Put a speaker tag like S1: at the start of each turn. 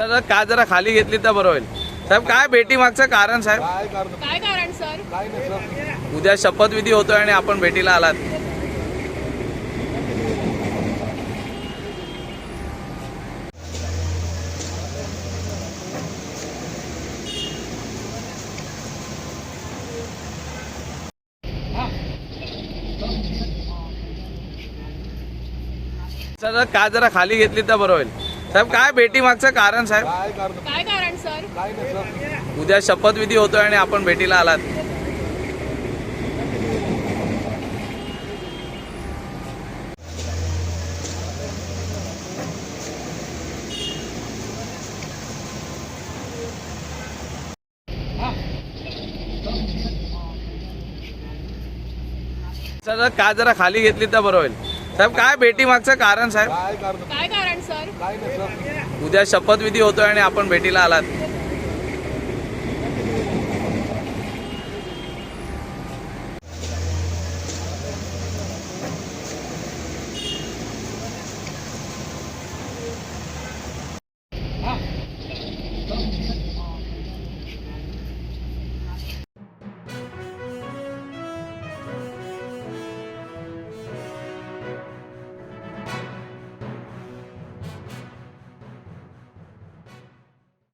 S1: Sir का जरा खाली घेतली तर बरं होईल. साहेब काय भेटी मागचं कारण साहेब?
S2: काय
S3: कारण? सर?
S2: काय नाही सर.
S1: उद्या शपथविधी होतोय आणि आपण भेटीला आलात. सर का जरा खाली घेतली तर बरं होईल. साहेब काय भेटी मागचं कारण साहेब?
S2: काय
S3: कारण? सर?
S2: काय नाही सर.
S1: उद्या शपथविधी होतोय आणि आपण भेटीला आलात. सर का जरा खाली घेतली तर बरं होईल. साहेब काय भेटी मागचं कारण साहेब?
S3: काय कारण सर?
S2: काय नाही सर?
S1: उद्या शपथविधी होतोय आणि आपण भेटीला आलात.